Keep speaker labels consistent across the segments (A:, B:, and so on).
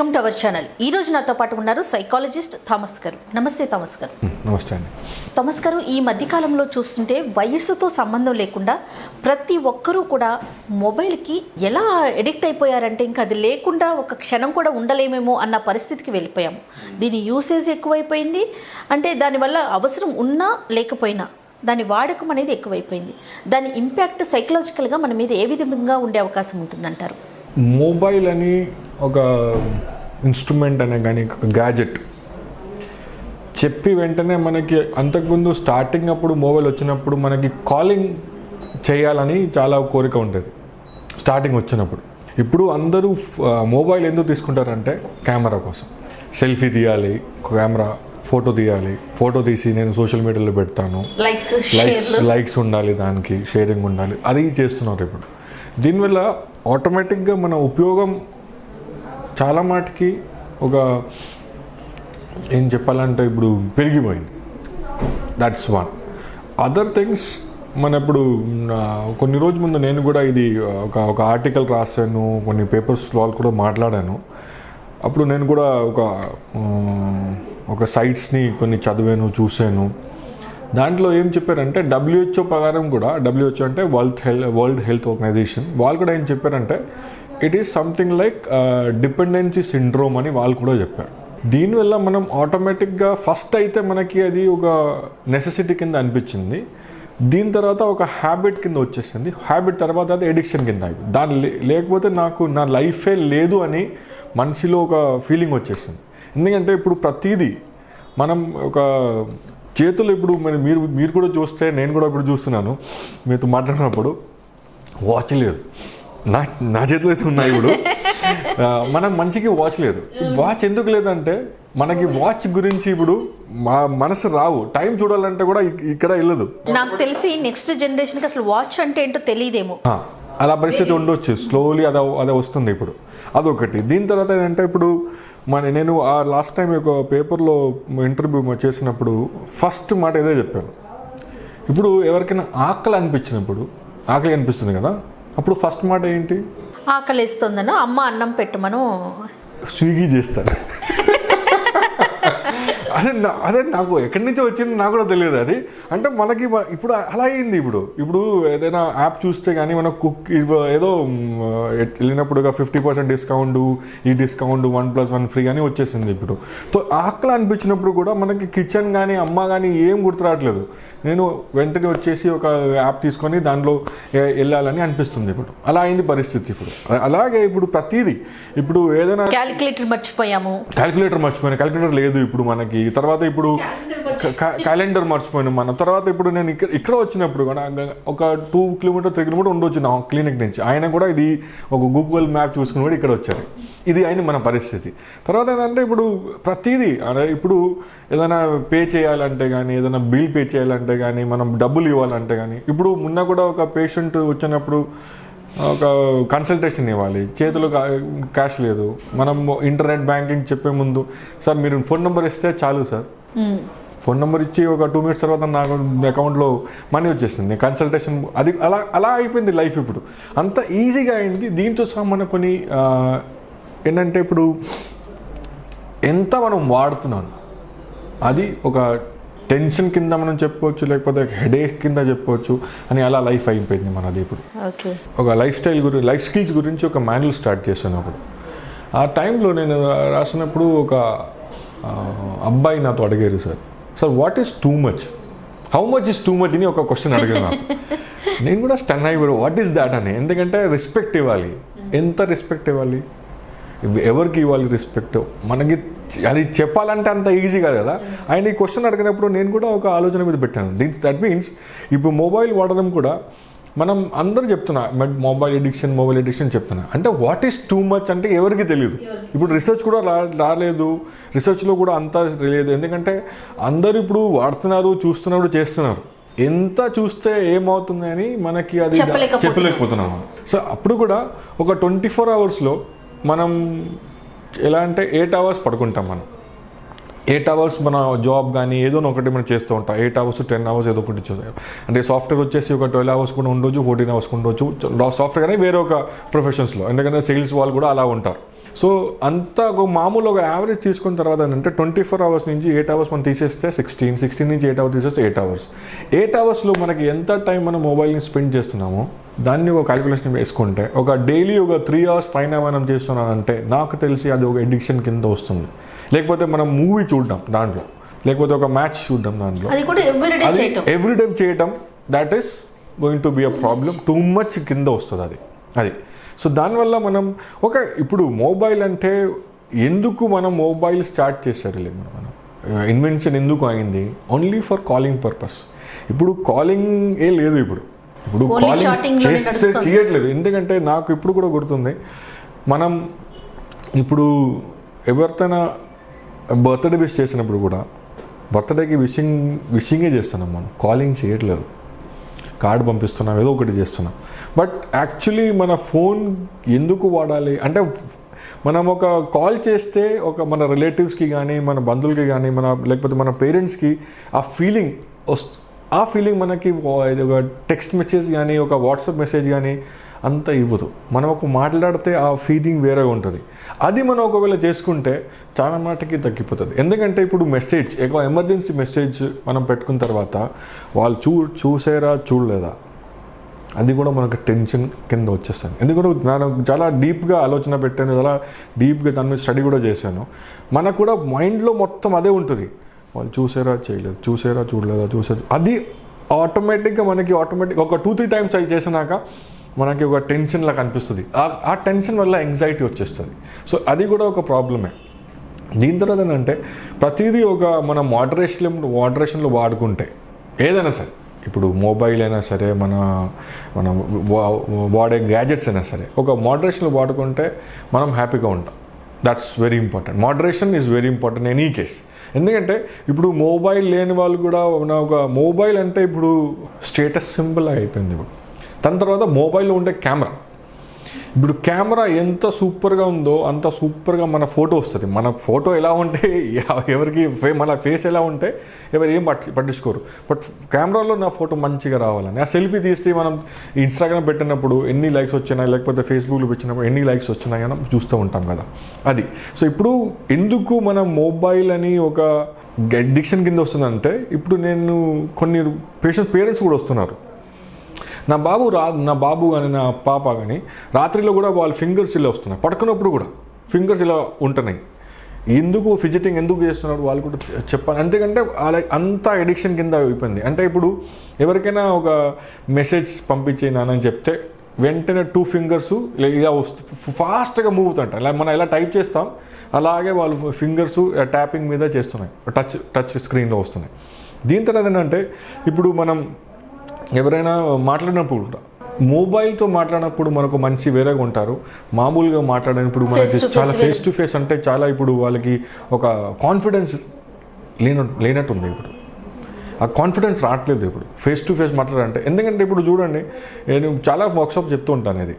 A: Welcome to our channel. ఈ రోజు నాతో పాటు ఉన్నారు సైకాలజిస్ట్ థామస్ గారు నమస్తే థామస్ గారు
B: నమస్తే అండి.
A: థామస్ గారు ఈ మధ్యకాలంలో చూస్తుంటే వయస్సుతో సంబంధం లేకుండా ప్రతి ఒక్కరూ కూడా మొబైల్కి ఎలా ఎడిక్ట్ అయిపోయారంటే ఇంకా అది లేకుండా ఒక క్షణం కూడా ఉండలేమేమో అన్న పరిస్థితికి వెళ్ళిపోయాము దీని యూసేజ్ ఎక్కువైపోయింది. అంటే దానివల్ల అవసరం ఉన్నా లేకపోయినా దాని వాడకం అనేది ఎక్కువైపోయింది. దాని ఇంపాక్ట్ సైకలాజికల్గా మన మీద ఏ విధంగా ఉండే అవకాశం ఉంటుందంటారు?
B: మొబైల్ అని ఒక ఇన్స్ట్రుమెంట్ అనే కానీ ఒక గ్యాజెట్ చెప్పి వెంటనే మనకి అంతకుముందు స్టార్టింగ్ అప్పుడు మొబైల్ వచ్చినప్పుడు మనకి కాలింగ్ చేయాలని చాలా కోరిక ఉంటుంది స్టార్టింగ్ వచ్చినప్పుడు. ఇప్పుడు అందరూ మొబైల్ ఎందుకు తీసుకుంటారంటే కెమెరా కోసం. సెల్ఫీ తీయాలి కెమెరా ఫోటో తీయాలి. ఫోటో తీసి నేను సోషల్ మీడియాలో పెడతాను.
A: లైక్స్
B: లైక్స్ ఉండాలి దానికి షేరింగ్ ఉండాలి. అది చేస్తున్నారు ఇప్పుడు. దీనివల్ల ఆటోమేటిక్గా మన ఉపయోగం చాలా మాటికి ఒక ఏం చెప్పాలంటే ఇప్పుడు పెరిగిపోయింది. దట్స్ వన్ అదర్ థింగ్స్ మన ఇప్పుడు కొన్ని రోజుల ముందు నేను కూడా ఇది ఒక ఒక ఆర్టికల్ రాశాను కొన్ని పేపర్స్ వాళ్ళు కూడా మాట్లాడాను. అప్పుడు నేను కూడా ఒక ఒక సైట్స్ని కొన్ని చదివాను చూశాను. దాంట్లో ఏం చెప్పారంటే డబ్ల్యూహెచ్ఓ ప్రకారం కూడా డబ్ల్యూహెచ్ఓ అంటే world health world health organization వాళ్ళు కూడా ఏం చెప్పారంటే it is something like dependency syndrome అని వాళ్ళు కూడా చెప్పారు. దీనివల్ల మనం ఆటోమేటిక్గా ఫస్ట్ అయితే మనకి అది ఒక నెసెసిటీ కింద అనిపించింది. దీని తర్వాత ఒక హ్యాబిట్ కింద వచ్చేసింది. హ్యాబిట్ తర్వాత అది ఎడిక్షన్ కింద అయిపోయింది. దాని లే- లేకపోతే నాకు నా లైఫే లేదు అని మనిషిలో ఒక ఫీలింగ్ వచ్చేసింది. ఎందుకంటే ఇప్పుడు ప్రతిదీ మనం ఒక చేతులు ఇప్పుడు మరి మీరు మీరు కూడా చూస్తే నేను కూడా ఇప్పుడు చూస్తున్నాను. మీతో మాట్లాడినప్పుడు వాచ్ లేదు. నా నా చేతిలో అయితే ఉన్నాయి ఇప్పుడు. మనం మంచికి వాచ్ లేదు. వాచ్ ఎందుకు లేదంటే మనకి వాచ్ గురించి ఇప్పుడు మా మనసు రావు. టైం చూడాలంటే కూడా ఇక్- ఇక్కడ వెళ్ళదు.
A: నాకు తెలిసి నెక్స్ట్ జనరేషన్కి అసలు వాచ్ అంటే ఏంటో తెలియదేమో.
B: అలా పరిస్థితి ఉండొచ్చు. స్లోలీ అదే అదే వస్తుంది ఇప్పుడు. అదొకటి. దీని తర్వాత ఏంటంటే ఇప్పుడు మన నేను ఆ లాస్ట్ టైం ఒక పేపర్లో ఇంటర్వ్యూ చేసినప్పుడు ఫస్ట్ మాట ఏదో చెప్పాను. ఇప్పుడు ఎవరికైనా ఆకలి అనిపించినప్పుడు ఆకలి అనిపిస్తుంది కదా అప్పుడు ఫస్ట్ మాట ఏంటి?
A: ఆకలిస్తుందనో అమ్మ అన్నం పెట్టమను.
B: స్విగ్గీ చేస్తారు. అదే నా- అదే నాకు ఎక్కడి నుంచి వచ్చింది నాకు కూడా తెలియదు అది. అంటే మనకి ఇప్పుడు అలా అయింది ఇప్పుడు. ఇప్పుడు ఏదైనా యాప్ చూస్తే కానీ మనం కుక్ ఏదో వెళ్ళినప్పుడు ఫిఫ్టీ పర్సెంట్ డిస్కౌంట్ ఈ discount one plus one free అని వచ్చేసింది ఇప్పుడు. సో ఆకలి అనిపించినప్పుడు కూడా మనకి కిచెన్ కానీ అమ్మ కానీ ఏం గుర్తు రావట్లేదు. నేను వెంటనే వచ్చేసి ఒక యాప్ తీసుకొని దాంట్లో వెళ్ళాలని అనిపిస్తుంది ఇప్పుడు. అలా అయింది పరిస్థితి ఇప్పుడు. అలాగే ఇప్పుడు ప్రతిదీ. ఇప్పుడు ఏదైనా
A: క్యాలిక్యులేటర్ మర్చిపోయాము.
B: క్యాలిక్యులేటర్ మర్చిపోయాను. క్యాలిక్యులేటర్ లేదు ఇప్పుడు మనకి. తర్వాత ఇప్పుడు క్యాలెండర్ మర్చిపోయాను మన తర్వాత ఇప్పుడు నేను ఇక్కడ ఇక్కడ వచ్చినప్పుడు కూడా ఒక టూ కిలోమీటర్ త్రీ కిలోమీటర్ ఉండొచ్చు నా క్లినిక్ నుంచి. ఆయన కూడా ఇది ఒక గూగుల్ మ్యాప్ చూసుకుని కూడా ఇక్కడ వచ్చారు. ఇది అయిన మన పరిస్థితి. తర్వాత ఏంటంటే ఇప్పుడు ప్రతిదీ అదే ఇప్పుడు ఏదైనా పే చేయాలంటే కానీ ఏదైనా బిల్ పే చేయాలంటే కానీ మనం డబ్బులు ఇవ్వాలంటే కానీ ఇప్పుడు మొన్న కూడా ఒక పేషెంట్ వచ్చినప్పుడు ఒక కన్సల్టేషన్ ఇవ్వాలి. చేతిలో క్యాష్ లేదు. మనం ఇంటర్నెట్ బ్యాంకింగ్ చెప్పే ముందు సార్ మీరు ఫోన్ నెంబర్ ఇస్తే చాలు సార్. ఫోన్ నెంబర్ ఇచ్చి ఒక టూ మినిట్స్ తర్వాత నాకు అకౌంట్లో మనీ వచ్చేసింది. కన్సల్టేషన్ అది అలా అలా అయిపోయింది లైఫ్ ఇప్పుడు. అంత ఈజీగా అయింది. దీంతో సహా మన కొన్ని ఏంటంటే ఇప్పుడు ఎంత మనం వాడుతున్నాం. అది ఒక టెన్షన్ కింద మనం చెప్పుకోవచ్చు లేకపోతే హెడేక్ కింద చెప్పుకోవచ్చు అని అలా లైఫ్ అయిపోయింది మనది ఇప్పుడు. ఒక లైఫ్ స్టైల్ గురించి లైఫ్ స్కిల్స్ గురించి ఒక మాన్యువల్ స్టార్ట్ చేసినప్పుడు ఆ టైంలో నేను రాసినప్పుడు ఒక అబ్బాయి నాతో అడిగారు sir sir what is too much how much is too much అని ఒక క్వశ్చన్ అడిగాను నాకు. నేను కూడా స్టన్ అయిపోయాను వాట్ ఈస్ దాట్ అని. ఎందుకంటే రెస్పెక్ట్ ఇవ్వాలి. ఎంత రెస్పెక్ట్ ఇవ్వాలి? ఎవరికి ఇవ్వాలి రెస్పెక్ట్ మనకి అది చెప్పాలంటే అంత ఈజీ కాదు కదా. ఆయన ఈ క్వశ్చన్ అడిగినప్పుడు నేను కూడా ఒక ఆలోచన మీద పెట్టాను. దీని దట్ మీన్స్ ఇప్పుడు మొబైల్ వాడడం కూడా మనం అందరూ చెప్తున్నా మొబైల్ ఎడిక్షన్ మొబైల్ ఎడిక్షన్ చెప్తున్నా. అంటే వాట్ ఈస్ టూ మచ్ అంటే ఎవరికి తెలియదు. ఇప్పుడు రీసెర్చ్ కూడా రా రాలేదు. రీసెర్చ్లో కూడా అంత లేదు ఎందుకంటే అందరూ ఇప్పుడు వాడుతున్నారు చూస్తున్నారు చేస్తున్నారు. ఎంత చూస్తే ఏమవుతుంది అని మనకి అది.
A: చెప్పలేకపోతున్నాం.
B: సో అప్పుడు కూడా ఒక ట్వంటీ ఫోర్ అవర్స్లో మనం ఎలా అంటే ఎయిట్ అవర్స్ పడుకుంటాం మనం. ఎయిట్ అవర్స్ మన జాబ్ కానీ ఏదో ఒకటి మనం చేస్తూ ఉంటాం. ఎయిట్ అవర్స్ టెన్ అవర్స్ ఏదో ఒకటి చేస్తాం అంటే సాఫ్ట్వేర్ వచ్చేసి ఒక ట్వెల్వ్ అవర్స్ కూడా ఉండొచ్చు ఫోర్టీన్ అవర్స్ కూడా ఉండొచ్చు సాఫ్ట్వేర్ కానీ వేరే ఒక ప్రొఫెషన్స్లో. ఎందుకంటే సేల్స్ వాళ్ళు కూడా అలా ఉంటారు. సో అంత ఒక మామూలు ఒక యావరేజ్ తీసుకున్న తర్వాత అంటే ట్వంటీ ఫోర్ అవర్స్ నుంచి ఎయిట్ అవర్స్ మనం తీసేస్తే సిక్స్టీన్ సిక్స్టీన్ నుంచి ఎయిట్ అవర్స్ తీసేస్తే ఎయిట్ అవర్స్. ఎయిట్ అవర్స్లో మనకి ఎంత టైం మనం మొబైల్ని స్పెండ్ చేస్తున్నామో దాన్ని ఒక క్యాలిక్యులేషన్ వేసుకుంటే ఒక డైలీ ఒక త్రీ అవర్స్ పైన మనం చేస్తున్నానంటే నాకు తెలిసి అది ఒక ఎడిక్షన్ కింద వస్తుంది. లేకపోతే మనం మూవీ చూడడం దాంట్లో. లేకపోతే ఒక మ్యాచ్ చూడడం దాంట్లో. ఎవ్రీ టైం చేయటం. That is going to be a problem too much కింద వస్తుంది అది. అది. సో దానివల్ల మనం ఒక ఇప్పుడు మొబైల్ అంటే ఎందుకు మనం మొబైల్ స్టార్ట్ చేశారు లేదు మనం ఇన్వెన్షన్ ఎందుకు అయింది ఓన్లీ ఫర్ కాలింగ్ పర్పస్ ఇప్పుడు కాలింగ్ ఏ లేదు ఇప్పుడు. ఇప్పుడు కాలింగ్ చేస్తే. చేయట్లేదు. ఎందుకంటే నాకు ఇప్పుడు కూడా గుర్తుంది. మనం ఇప్పుడు ఎవరితోనైనా బర్త్డే విష్ చేసినప్పుడు కూడా బర్త్డేకి విషింగ్ విషింగే చేస్తున్నాం మనం. కాలింగ్ చేయట్లేదు. కార్డు పంపిస్తున్నాం ఏదో ఒకటి చేస్తున్నాం. బట్ యాక్చువల్లీ మన ఫోన్ ఎందుకు వాడాలి? అంటే మనం ఒక కాల్ చేస్తే ఒక మన రిలేటివ్స్కి కానీ మన బంధువులకి కానీ మన లేకపోతే మన పేరెంట్స్కి ఆ ఫీలింగ్ వస్తు ఆ ఫీలింగ్ మనకి ఒక టెక్స్ట్ మెసేజ్ కానీ ఒక వాట్సాప్ మెసేజ్ కానీ అంత ఇవ్వదు. మనం ఒక మాట్లాడితే ఆ ఫీలింగ్ వేరేగా ఉంటుంది. అది మనం ఒకవేళ చేసుకుంటే చాలా మాటకి తగ్గిపోతుంది. ఎందుకంటే ఇప్పుడు మెసేజ్ ఎక్కువ ఎమర్జెన్సీ మెసేజ్ మనం పెట్టుకున్న తర్వాత వాళ్ళు చూ చూసారా చూడలేదా? అది కూడా మనకు టెన్షన్ కింద వచ్చేస్తాను ఎందుకంటే నేను చాలా డీప్గా ఆలోచన పెట్టాను చాలా డీప్గా దాని మీద స్టడీ కూడా చేశాను. మనకు కూడా మైండ్లో మొత్తం అదే ఉంటుంది. వాళ్ళు చూసారా చేయలేదు. చూసారా చూడలేదా చూసారు. అది ఆటోమేటిక్గా మనకి ఆటోమేటిక్ ఒక టూ త్రీ టైమ్స్ అవి చేసినాక మనకి ఒక టెన్షన్ లాగా అనిపిస్తుంది ఆ- ఆ టెన్షన్ వల్ల ఎంగ్జైటీ వచ్చేస్తుంది. సో అది కూడా ఒక ప్రాబ్లమే దీని తర్వాత ఏంటంటే ప్రతిదీ ఒక మన మోడరేషన్ మోడరేషన్లో వాడుకుంటే ఏదైనా సరే ఇప్పుడు మొబైల్ అయినా సరే మన మన వా- వాడే గ్యాజెట్స్ అయినా సరే ఒక మోడరేషన్లో వాడుకుంటే మనం హ్యాపీగా ఉంటాం. That's very important moderation is very important any case ఎందుకంటే ఇప్పుడు మొబైల్ లేని వాళ్ళు కూడా ఒక మొబైల్ అంటే ఇప్పుడు స్టేటస్ సింబల్ అయిపోయింది ఇప్పుడు. దాని తర్వాత మొబైల్లో ఉండే కెమెరా ఇప్పుడు కెమెరా ఎంత సూపర్గా ఉందో అంత సూపర్గా మన ఫోటో వస్తుంది. మన ఫోటో ఎలా ఉంటే ఎవరికి మన ఫేస్ ఎలా ఉంటే ఎవరు ఏం పట్టి పట్టించుకోరు. బట్ కెమెరాలో నా ఫోటో మంచిగా రావాలని. ఆ సెల్ఫీ తీస్తే మనం ఇన్స్టాగ్రామ్ పెట్టినప్పుడు ఎన్ని లైక్స్ వచ్చినాయి లేకపోతే ఫేస్బుక్లో పెట్టినప్పుడు ఎన్ని లైక్స్ వచ్చినాయి అని చూస్తూ ఉంటాం కదా. అది. సో ఇప్పుడు ఎందుకు మన మొబైల్ అని ఒక అడిక్షన్ కింద వస్తుందంటే ఇప్పుడు నేను కొన్ని పేషెంట్ పేరెంట్స్ కూడా వస్తున్నారు. నా బాబు రా నా బాబు కానీ నా పాప కానీ రాత్రిలో కూడా వాళ్ళ ఫింగర్స్ ఇలా వస్తున్నాయి. పడుకున్నప్పుడు కూడా ఫింగర్స్ ఇలా ఉంటున్నాయి. ఎందుకు ఫిజిటింగ్ ఎందుకు చేస్తున్నారు వాళ్ళు కూడా చెప్పాలి. అంతేకంటే అలా అంత ఎడిక్షన్ కింద అయిపోయింది. అంటే ఇప్పుడు ఎవరికైనా ఒక మెసేజ్ పంపించేనానని చెప్తే వెంటనే టూ ఫింగర్స్ ఇలా వస్తు ఫాస్ట్గా మూవ్ అవుతుంట ఇలా మనం ఎలా టైప్ చేస్తాం అలాగే వాళ్ళు ఫింగర్స్ ట్యాపింగ్ మీద చేస్తున్నాయి. టచ్ టచ్ స్క్రీన్లో వస్తున్నాయి. దీని తర్వాత ఏంటంటే ఇప్పుడు మనం ఎవరైనా మాట్లాడినప్పుడు కూడా మొబైల్తో మాట్లాడినప్పుడు మనకు మంచి వేరేగా ఉంటారు. మామూలుగా మాట్లాడినప్పుడు మనకి చాలా. ఫేస్ టు ఫేస్ అంటే చాలా ఇప్పుడు వాళ్ళకి ఒక కాన్ఫిడెన్స్ లేన లేనట్టుంది ఇప్పుడు. ఆ కాన్ఫిడెన్స్ రావట్లేదు ఇప్పుడు. ఫేస్ టు ఫేస్ మాట్లాడాలంటే. ఎందుకంటే ఇప్పుడు చూడండి నేను చాలా వర్క్షాప్ చెప్తూ ఉంటాను ఇది.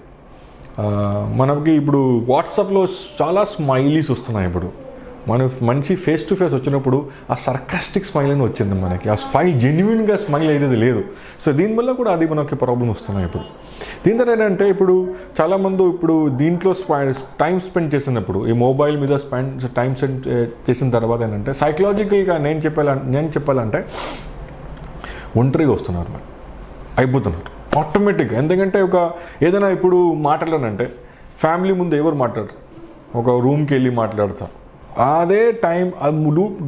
B: మనకి ఇప్పుడు వాట్సాప్లో చాలా స్మైలీస్ వస్తున్నాయి ఇప్పుడు. మన మంచి ఫేస్ టు ఫేస్ వచ్చినప్పుడు ఆ సర్కాస్టిక్ స్మైల్ అని వచ్చింది మనకి. ఆ స్మైల్ జెన్యున్గా స్మైల్ అయ్యేది లేదు. సో దీనివల్ల కూడా అది మనకి ప్రాబ్లం వస్తున్నాయి ఇప్పుడు. దీని తర్వాత ఏంటంటే ఇప్పుడు చాలామంది ఇప్పుడు దీంట్లో టైం స్పెండ్ చేసినప్పుడు ఈ మొబైల్ మీద స్పెండ్ టైం స్పెండ్ చేసిన తర్వాత ఏంటంటే సైకలాజికల్గా నేను చెప్పాల నేను చెప్పాలంటే ఒంటరిగా వస్తున్నారు మరి అయిపోతున్నారు. ఆటోమేటిక్గా ఎందుకంటే ఒక ఏదైనా ఇప్పుడు మాట్లాడాలంటే ఫ్యామిలీ ముందు ఎవరు మాట్లాడరు? ఒక రూమ్కి వెళ్ళి మాట్లాడతారు. అదే టైం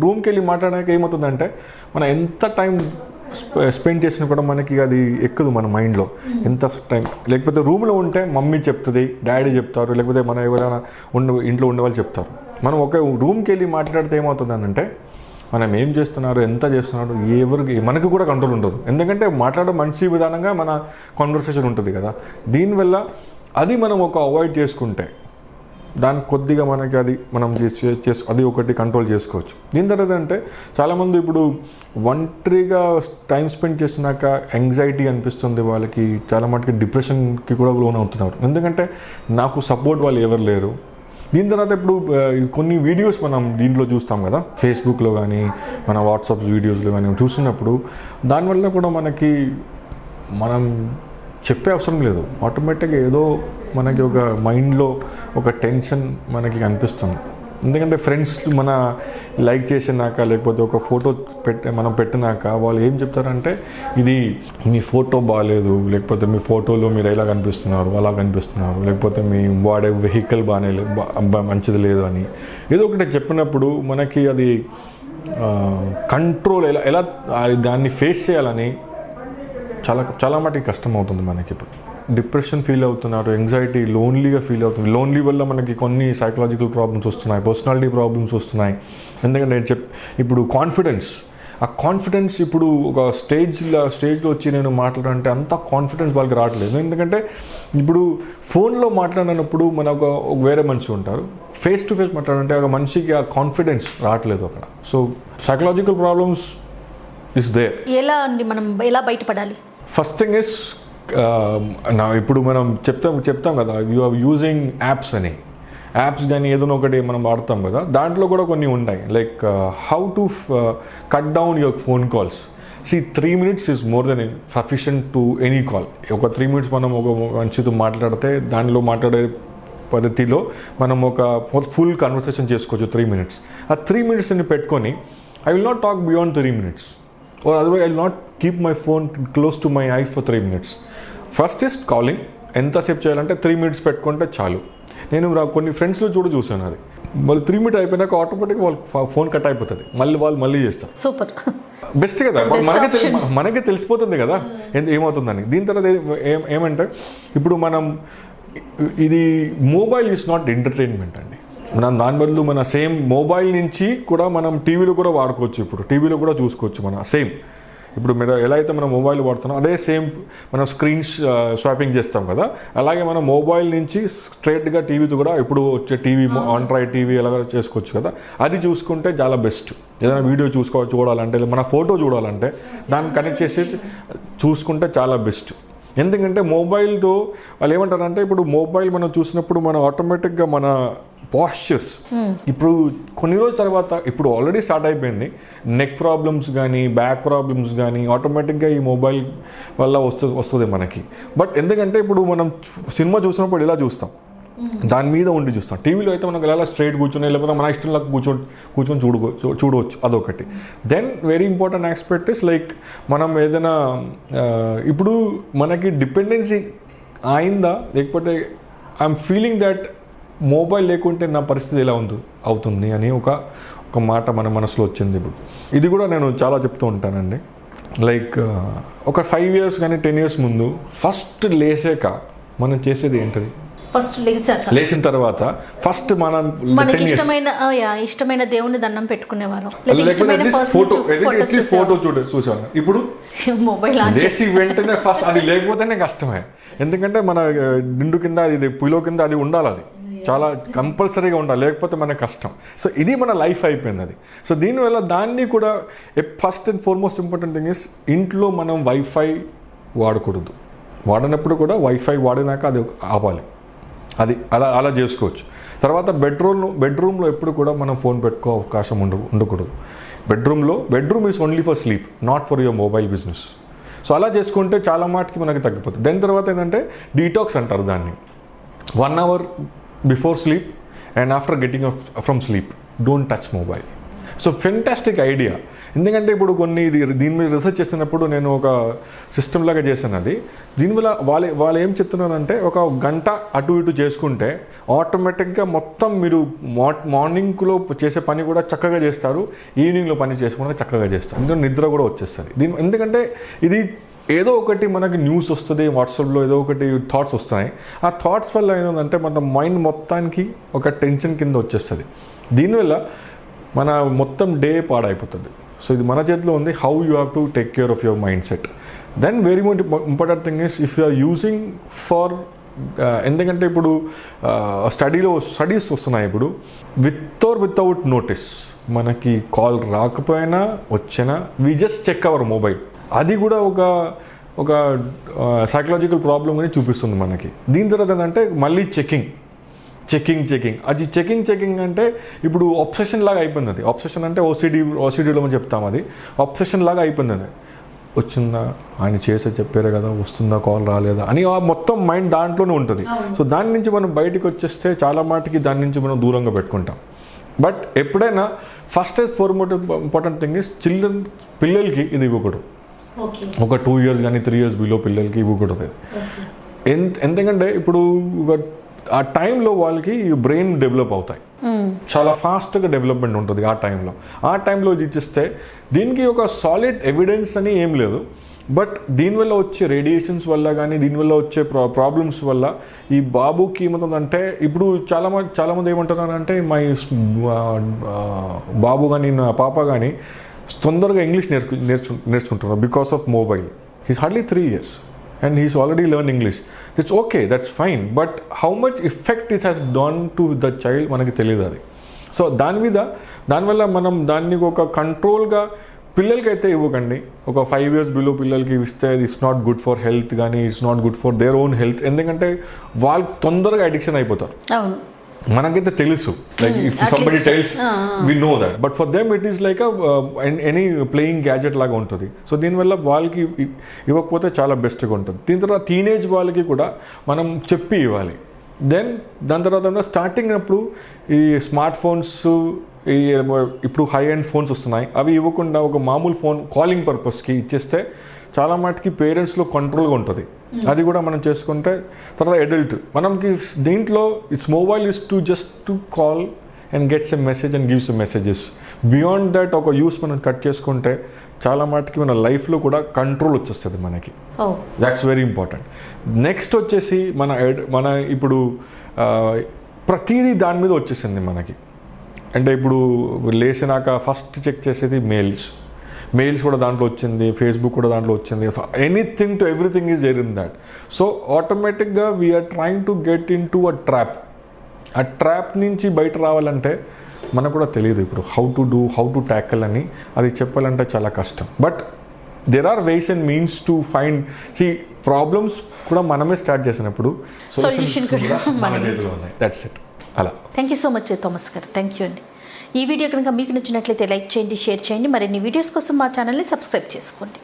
B: రూమ్కి వెళ్ళి మాట్లాడడానికి ఏమవుతుందంటే మనం ఎంత టైం స్పెండ్ చేసినా కూడా మనకి అది ఎక్కదు మన మైండ్లో. ఎంత టైం. లేకపోతే రూమ్లో ఉంటే మమ్మీ చెప్తుంది డాడీ చెప్తారు లేకపోతే మన ఎవరైనా ఉండ ఇంట్లో ఉండేవాళ్ళు చెప్తారు. మనం ఒక రూమ్కి వెళ్ళి మాట్లాడితే ఏమవుతుంది అంటే మనం ఏం చేస్తున్నారు ఎంత చేస్తున్నారు ఎవరికి మనకు కూడా కంట్రోల్ ఉండదు. ఎందుకంటే మాట్లాడడం మంచి విధానంగా మన కాన్వర్సేషన్ ఉంటుంది కదా. దీనివల్ల అది మనం ఒక అవాయిడ్ చేసుకుంటే దాని కొద్దిగా మనకి అది మనం చేసే- చేసు అది ఒకటి కంట్రోల్ చేసుకోవచ్చు. దీని తర్వాత అంటే చాలామంది ఇప్పుడు ఒంటరిగా టైం స్పెండ్ చేసినాక యాంగ్జైటీ అనిపిస్తుంది వాళ్ళకి చాలా మటుకి డిప్రెషన్కి కూడా లోన్ అవుతున్నారు. ఎందుకంటే నాకు సపోర్ట్ వాళ్ళు ఎవరు లేరు. దీని తర్వాత ఇప్పుడు కొన్ని వీడియోస్ మనం దీంట్లో చూస్తాం కదా. ఫేస్బుక్లో కానీ మన వాట్సాప్ వీడియోస్లో కానీ చూసినప్పుడు దానివల్ల కూడా మనకి మనం చెప్పే అవసరం లేదు. ఆటోమేటిక్గా ఏదో మనకి ఒక మైండ్లో ఒక టెన్షన్ మనకి కనిపిస్తుంది. ఎందుకంటే ఫ్రెండ్స్ మన లైక్ చేసినాక లేకపోతే ఒక ఫోటో పెట్టి మనం పెట్టినాక వాళ్ళు ఏం చెప్తారంటే ఇది మీ ఫోటో బాగాలేదు లేకపోతే మీ ఫోటోలో మీరు ఎలా కనిపిస్తున్నారు అలా కనిపిస్తున్నారు లేకపోతే మీ వాడే వెహికల్ బాగానే మంచిది లేదు అని. ఏదో ఒకటి చెప్పినప్పుడు మనకి అది కంట్రోల్ ఎలా ఎలా అది దాన్ని ఫేస్ చేయాలని చాలా చాలా మటుకు కష్టం అవుతుంది మనకి ఇప్పుడు. డిప్రెషన్ ఫీల్ అవుతున్నారు ఎంగ్జైటీ లోన్లీగా ఫీల్ అవుతుంది లోన్లీ వల్ల మనకి కొన్ని సైకలాజికల్ ప్రాబ్లమ్స్ వస్తున్నాయి పర్సనాలిటీ ప్రాబ్లమ్స్ వస్తున్నాయి. ఎందుకంటే నేను చెప్ ఇప్పుడు కాన్ఫిడెన్స్ ఆ కాన్ఫిడెన్స్ ఇప్పుడు ఒక స్టేజ్లో స్టేజ్లో వచ్చి నేను మాట్లాడాలంటే అంత కాన్ఫిడెన్స్ వాళ్ళకి రావట్లేదు. ఎందుకంటే ఇప్పుడు ఫోన్లో మాట్లాడినప్పుడు మన ఒక వేరే మనిషి ఉంటారు. ఫేస్ టు ఫేస్ మాట్లాడాలంటే ఒక మనిషికి ఆ కాన్ఫిడెన్స్ రావట్లేదు అక్కడ. So psychological problems is there
A: ఎలా అండి మనం ఎలా బయటపడాలి?
B: ఫస్ట్ థింగ్ ఇస్ నా ఇప్పుడు మనం చెప్తాం చెప్తాం కదా యు ఆర్ యూజింగ్ యాప్స్ అని. యాప్స్ కానీ ఏదైనా ఒకటి మనం వాడతాం కదా దాంట్లో కూడా కొన్ని ఉన్నాయి like how to cut down your phone calls see three minutes is more than sufficient to any call ఒక త్రీ మినిట్స్ మనం ఒక మనిషితో మాట్లాడితే దానిలో మాట్లాడే పద్ధతిలో మనం ఒక ఫుల్ కన్వర్సేషన్ చేసుకోవచ్చు త్రీ మినిట్స్ ఆ త్రీ మినిట్స్ని పెట్టుకొని I will not talk beyond three minutes or otherwise I will not keep my phone close to my eye for three minutes first is calling ఎంతసేపు చేయాలంటే త్రీ మినిట్స్ పెట్టుకుంటే చాలు. నేను కొన్ని ఫ్రెండ్స్లో చూడ చూసాను అది. వాళ్ళు త్రీ మినిట్ అయిపోయినాక ఆటోమేటిక్గా వాళ్ళు ఫోన్ కట్ అయిపోతుంది. మళ్ళీ వాళ్ళు మళ్ళీ చేస్తారు.
A: సూపర్
B: బెస్ట్ కదా? మనకి. మనకి తెలిసిపోతుంది కదా? ఎంత- ఏమవుతుందని. దీని తర్వాత ఏమంటే ఇప్పుడు మనం ఇది మొబైల్ ఈజ్ నాట్ ఎంటర్టైన్మెంట్ అండి. మనం దాని బదులు మన సేమ్ మొబైల్ నుంచి కూడా మనం టీవీలో కూడా వాడుకోవచ్చు ఇప్పుడు. టీవీలో కూడా చూసుకోవచ్చు మనం. సేమ్ ఇప్పుడు మీరు ఎలా అయితే మనం మొబైల్ వాడుతున్నాం అదే సేమ్ మనం స్క్రీన్ స్వాపింగ్ చేస్తాం కదా. అలాగే మనం మొబైల్ నుంచి స్ట్రైట్గా టీవీతో కూడా ఇప్పుడు వచ్చే టీవీ ఆండ్రాయిడ్ టీవీ ఎలా చేసుకోవచ్చు కదా. అది చూసుకుంటే చాలా బెస్ట్ ఏదైనా వీడియో చూసుకో చూడాలంటే మన ఫోటో చూడాలంటే దాన్ని కనెక్ట్ చేసేసి చూసుకుంటే చాలా బెస్ట్ ఎందుకంటే మొబైల్తో వాళ్ళు ఏమంటారంటే ఇప్పుడు మొబైల్ మనం చూసినప్పుడు మన ఆటోమేటిక్గా మన పాస్చర్స్ ఇప్పుడు కొన్ని రోజుల తర్వాత ఇప్పుడు ఆల్రెడీ స్టార్ట్ అయిపోయింది. నెక్ ప్రాబ్లమ్స్ కానీ బ్యాక్ ప్రాబ్లమ్స్ కానీ ఆటోమేటిక్గా ఈ మొబైల్ వల్ల వస్తు వస్తుంది మనకి. బట్ ఎందుకంటే ఇప్పుడు మనం సినిమా చూసినప్పుడు ఇలా చూస్తాం. దాని మీద ఉండి చూస్తాం. టీవీలో అయితే మనకు ఎలా స్ట్రైట్ కూర్చొని లేకపోతే మన ఇష్టంలో కూర్చొని కూర్చొని చూడుకో చూడవచ్చు అదొకటి. Then very important aspect is like మనం ఏదైనా ఇప్పుడు మనకి డిపెండెన్సీ అయిందా? లేకపోతే ఐఎమ్ ఫీలింగ్ దట్ మొబైల్ లేకుంటే నా పరిస్థితి ఎలా ఉంది అవుతుంది అని ఒక ఒక మాట మన మనసులో వచ్చింది ఇప్పుడు. ఇది కూడా నేను చాలా చెప్తూ ఉంటానండి. లైక్ ఆ, ఒక ఫైవ్ ఇయర్స్ కానీ టెన్ ఇయర్స్ ముందు ఫస్ట్ లేసాక మనం చేసేది ఏంటది?
A: ఫస్ట్ లేచాక
B: లేచిన తర్వాత ఫస్ట్ మనం
A: మనకి
B: 10 years
A: ఇష్టమైన ఇష్టమైన దేవుని దండం పెట్టుకునేవారు.
B: ఫోటో ఫోటో చూడ చూసాను ఇప్పుడు.
A: మొబైల్
B: లేచి వెంటనే ఫస్ట్ అది లేకపోతేనే కష్టమే. ఎందుకంటే మన ఆ, దిండు కింద అది పిలో కింద అది ఉండాలి అది. చాలా కంపల్సరీగా ఉండాలి లేకపోతే మనకు కష్టం. సో ఇది మన లైఫ్ అయిపోయింది అది. సో దీనివల్ల దాన్ని కూడా first and foremost important thing is ఇంట్లో మనం వైఫై వాడకూడదు. వాడినప్పుడు కూడా వైఫై వాడినాక అది ఆపాలి. అది అలా అలా చేసుకోవచ్చు. తర్వాత బెడ్రూమ్ బెడ్రూమ్లో ఎప్పుడు కూడా మనం ఫోన్ పెట్టుకో అవకాశం ఉండ ఉండకూడదు. బెడ్రూమ్లో bedroom is only for sleep not for your mobile business so అలా చేసుకుంటే చాలా మాటకి మనకి తగ్గిపోతుంది. దాని తర్వాత ఏంటంటే డీటాక్స్ అంటారు దాన్ని. One hour before sleep and after getting from sleep don't touch mobile so fantastic idea ఎందుకంటే ఇప్పుడు కొన్ని ఇది దీని మీద రీసెర్చ్ చేస్తున్నప్పుడు నేను ఒక సిస్టమ్ లాగా చేశాను అది. దీనివల్ల వాళ్ళు వాళ్ళు ఏం చెప్తున్నారంటే ఒక గంట అటు ఇటు చేసుకుంటే ఆటోమేటిక్గా మొత్తం మీరు మా మార్నింగ్లో చేసే పని కూడా చక్కగా చేస్తారు. ఈవినింగ్లో పని చేసుకుంటే చక్కగా చేస్తారు. ఎందుకంటే నిద్ర కూడా వచ్చేస్తుంది. దీని ఎందుకంటే ఇది ఏదో ఒకటి మనకి న్యూస్ వస్తుంది వాట్సాప్లో ఏదో ఒకటి థాట్స్ వస్తాయి ఆ థాట్స్ వల్ల ఏంటంటే మన మైండ్ మొత్తానికి ఒక టెన్షన్ కింద వచ్చేస్తుంది. దీనివల్ల మన మొత్తం డే పాడైపోతుంది. సో ఇది మన చేతిలో ఉంది how you have to take care of your mind set then very important thing is if you are using for ఎందుకంటే ఇప్పుడు uh, స్టడీలో స్టడీస్ వస్తున్నాయి ఇప్పుడు. విత్ ఆర్ వితౌట్ నోటీస్ మనకి కాల్ రాకపోయినా వచ్చినా we just check our mobile అది కూడా ఒక ఒక సైకలాజికల్ ప్రాబ్లమ్ అని చూపిస్తుంది మనకి. దీని తర్వాత ఏంటంటే మళ్ళీ చెకింగ్ చెకింగ్ చెకింగ్ అది చెకింగ్ చెకింగ్ అంటే ఇప్పుడు ఆబ్సెషన్ లాగా అయిపోయింది అది. ఆబ్సెషన్ అంటే ఓసిడి ఓసిడీలో మనం చెప్తాం అది. ఆబ్సెషన్ లాగా అయిపోయింది అది. వచ్చిందా? ఆయన చేసే చెప్పారు కదా వస్తుందా కాల్ రాలేదా? అని ఆ మొత్తం మైండ్ దాంట్లోనే ఉంటుంది. సో దాని నుంచి మనం బయటికి వచ్చేస్తే చాలా మాటికి దాని నుంచి మనం దూరంగా పెట్టుకుంటాం. బట్ ఎప్పుడైనా first is four important thing is children పిల్లలకి ఇది ఇవ్వకూడదు. ఒక టూ ఇయర్స్ కానీ త్రీ ఇయర్స్ బిలో పిల్లలకి ఇవ్వకూడదు. ఎంత ఎందుకంటే ఇప్పుడు ఒక ఆ టైంలో వాళ్ళకి బ్రెయిన్ డెవలప్ అవుతాయి. చాలా ఫాస్ట్గా డెవలప్మెంట్ ఉంటుంది ఆ టైంలో ఆ టైంలో ఇది ఇచ్చేస్తే దీనికి ఒక సాలిడ్ ఎవిడెన్స్ అని ఏం లేదు. బట్ దీనివల్ల వచ్చే రేడియేషన్స్ వల్ల కానీ దీనివల్ల వచ్చే ప్రా ప్రాబ్లమ్స్ వల్ల ఈ బాబుకి ఏమవుతుందంటే ఇప్పుడు చాలా మంది చాలామంది ఏమంటున్నారంటే మా బాబు కానీ నా పాప కానీ తొందరగా ఇంగ్లీష్ నేర్చు నేర్చు నేర్చుకుంటున్నారు because of mobile he's hardly three years and he's already learn English it's okay that's fine but how much effect it has done to the child మనకి తెలియదు అది. సో దాని మీద దానివల్ల మనం దాన్ని ఒక కంట్రోల్గా పిల్లలకి అయితే ఇవ్వకండి. ఒక ఫైవ్ ఇయర్స్ బిలో పిల్లలకి ఇస్తే it's not good for health కానీ it's not good for their own health ఎందుకంటే వాళ్ళు తొందరగా అడిక్షన్ అయిపోతారు.
A: అవును.
B: మనకైతే తెలుసు. Like if somebody. Tells we know that but for them it is like any playing gadget లాగా ఉంటుంది. సో దీనివల్ల వాళ్ళకి ఇవ్వకపోతే చాలా బెస్ట్గా ఉంటుంది. దీని తర్వాత టీనేజ్ వాళ్ళకి కూడా మనం చెప్పి ఇవ్వాలి. దెన్ దాని తర్వాత స్టార్టింగ్ అప్పుడు ఈ స్మార్ట్ ఫోన్స్ ఇప్పుడు హై అండ్ ఫోన్స్ వస్తున్నాయి. అవి ఇవ్వకుండా ఒక మామూలు ఫోన్ కాలింగ్ పర్పస్కి ఇచ్చేస్తే చాలా మటుకి పేరెంట్స్లో కంట్రోల్గా ఉంటుంది. అది కూడా మనం చేసుకుంటే తర్వాత అడల్ట్ మనకి దీంట్లో it's mobile is to just to call and gets a message and gives a messages beyond that ఒక యూస్ మనం కట్ చేసుకుంటే చాలా మటుకి మన లైఫ్లో కూడా కంట్రోల్ వచ్చేస్తుంది మనకి. దాట్స్ వెరీ ఇంపార్టెంట్ నెక్స్ట్ వచ్చేసి మన మన ఇప్పుడు ప్రతిదీ దాని మీద వచ్చేసింది మనకి. అంటే ఇప్పుడు లేచినాక ఫస్ట్ చెక్ చేసేది మెయిల్స్. మెయిల్స్ కూడా దాంట్లో వచ్చింది ఫేస్బుక్ కూడా దాంట్లో వచ్చింది. Anything to everything is there in that so ఆటోమేటిక్గా we are trying to get in to a trap ఆ ట్రాప్ నుంచి బయట రావాలంటే మనకు కూడా తెలియదు ఇప్పుడు how to do how to tackle అని. అది చెప్పాలంటే చాలా కష్టం. But there are ways and means to find see problems కూడా మనమే స్టార్ట్ చేసినప్పుడు ఉన్నాయి. దట్స్ ఇట్ అలా.
A: Thank you so much Thomas గారు. థ్యాంక్ యూ అండి. ఈ వీడియో కనుక మీకు నచ్చినట్లయితే లైక్ చేయండి షేర్ చేయండి. మరిన్ని వీడియోస్ కోసం మా ఛానల్ని సబ్స్క్రైబ్ చేసుకోండి.